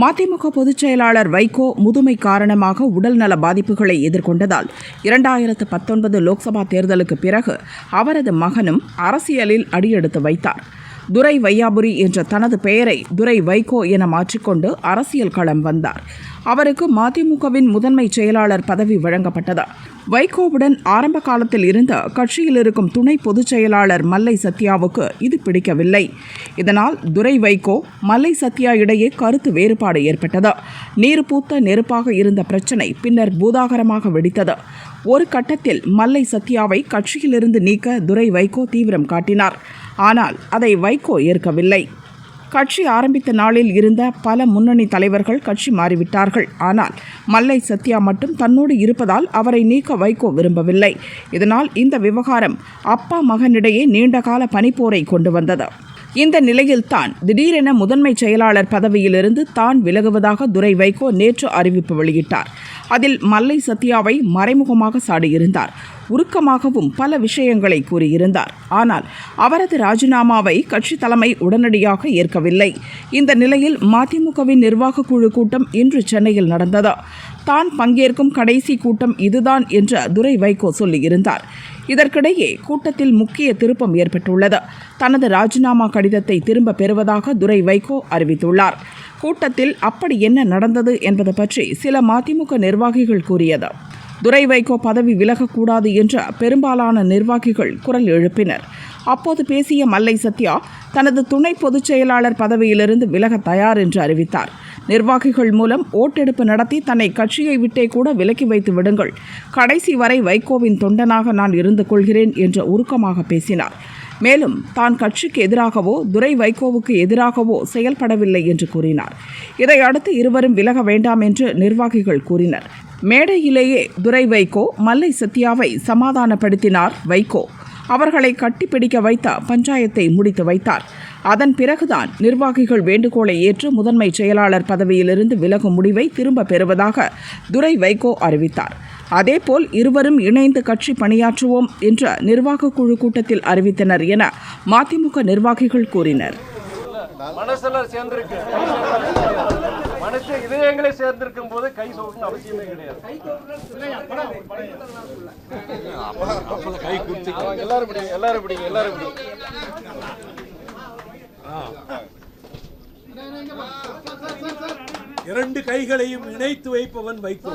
மதிமுக பொதுச் செயலாளர் வைகோ முதுமை காரணமாக உடல்நல பாதிப்புகளை எதிர்கொண்டதால் இரண்டாயிரத்து பத்தொன்பது லோக்சபா தேர்தலுக்கு பிறகு அவரது மகனும் அரசியலில் அடியெடுத்து வைத்தார். துரை வையாபுரி என்ற தனது பெயரை துரை வைகோ என மாற்றிக்கொண்டு அரசியல் களம் வந்தார். அவருக்கு மதிமுகவின் முதன்மை செயலாளர் பதவி வழங்கப்பட்டது. வைகோவுடன் ஆரம்ப காலத்தில் இருந்த கட்சியில் இருக்கும் துணை பொதுச் செயலாளர் மல்லை சத்யாவுக்கு இது பிடிக்கவில்லை. இதனால் துரை வைகோ மல்லை சத்யா இடையே கருத்து வேறுபாடு ஏற்பட்டது. நீர் பூத்த நெருப்பாக இருந்த பிரச்சனை பின்னர் பூதாகரமாக வெடித்தது. ஒரு கட்டத்தில் மல்லை சத்யாவை கட்சியிலிருந்து நீக்க துரை வைகோ தீவிரம் காட்டினார். ஆனால் அதை வைகோ ஏற்கவில்லை. கட்சி ஆரம்பித்த நாளில் இருந்த பல முன்னணி தலைவர்கள் கட்சி மாறிவிட்டார்கள். ஆனால் மல்லை சத்யா மட்டும் தன்னோடு இருப்பதால் அவரை நீக்க வைகோ விரும்பவில்லை. இதனால் இந்த விவகாரம் அப்பா மகனிடையே நீண்டகால பனிப்போரை கொண்டு வந்தது. இந்த நிலையில்தான் திடீரென முதன்மை செயலாளர் பதவியிலிருந்து தான் விலகுவதாக துரை வைகோ நேற்று அறிவிப்பு வெளியிட்டார். அதில் மல்லை சத்யாவை மறைமுகமாக சாடியிருந்தார். உருக்கமாகவும் பல விஷயங்களை கூறியிருந்தார். ஆனால் அவரது ராஜினாமாவை கட்சி தலைமை உடனடியாக ஏற்கவில்லை. இந்த நிலையில் மதிமுகவின் நிர்வாக குழு கூட்டம் இன்று சென்னையில் நடந்தது. தான் பங்கேற்கும் கடைசி கூட்டம் இதுதான் என்று துரை வைகோ சொல்லியிருந்தார். இதற்கிடையே கூட்டத்தில் முக்கிய திருப்பம் ஏற்பட்டுள்ளது. தனது ராஜினாமா கடிதத்தை திரும்ப பெறுவதாக துரை வைகோ அறிவித்துள்ளார். கூட்டத்தில் அப்படி என்ன நடந்தது என்பது பற்றி சில மதிமுக நிர்வாகிகள் கூறியது. துரை வைகோ பதவி விலகக்கூடாது என்ற பெரும்பாலான நிர்வாகிகள் குரல் எழுப்பினர். அப்போது பேசிய மல்லை சத்யா தனது துணை பொதுச் செயலாளர் பதவியிலிருந்து விலக தயார் என்று அறிவித்தார். நிர்வாகிகள் மூலம் ஓட்டெடுப்பு நடத்தி தன்னை கட்சியை விட்டே கூட விலக்கி வைத்து விடுங்கள். கடைசி வரை வைகோவின் தொண்டனாக நான் இருந்து கொள்கிறேன் என்று உருக்கமாக பேசினார். மேலும் தான் கட்சிக்கு எதிராகவோ துரை வைகோவுக்கு எதிராகவோ செயல்படவில்லை என்று கூறினார். இதையடுத்து இருவரும் விலக வேண்டாம் என்று நிர்வாகிகள் கூறினர். மேடையிலேயே துரை வைகோ மல்லை சத்யாவை சமாதானப்படுத்தினார் வைகோ. அவர்களை கட்டிப்பிடிக்க வைத்த பஞ்சாயத்தை முடித்து வைத்தார். அதன் பிறகுதான் நிர்வாகிகள் வேண்டுகோளை ஏற்று முதன்மை செயலாளர் பதவியிலிருந்து விலகும் முடிவை திரும்ப பெறுவதாக துரை வைகோ அறிவித்தார். அதேபோல் இருவரும் இணைந்து கட்சி பணியாற்றுவோம் என்ற நிர்வாக குழு கூட்டத்தில் அறிவித்தனர் என மதிமுக நிர்வாகிகள் கூறினர். மனசெல்லாம் சேர்ந்திருக்கு. மனசு இதயங்களே சேர்ந்திருக்கும் போது கை சோகணும் அவசியமே கிடையாது. எல்லாரும் எல்லாரும் எல்லாரும் இரண்டு கைகளையும் இணைத்து வைப்பவன் வைகோ.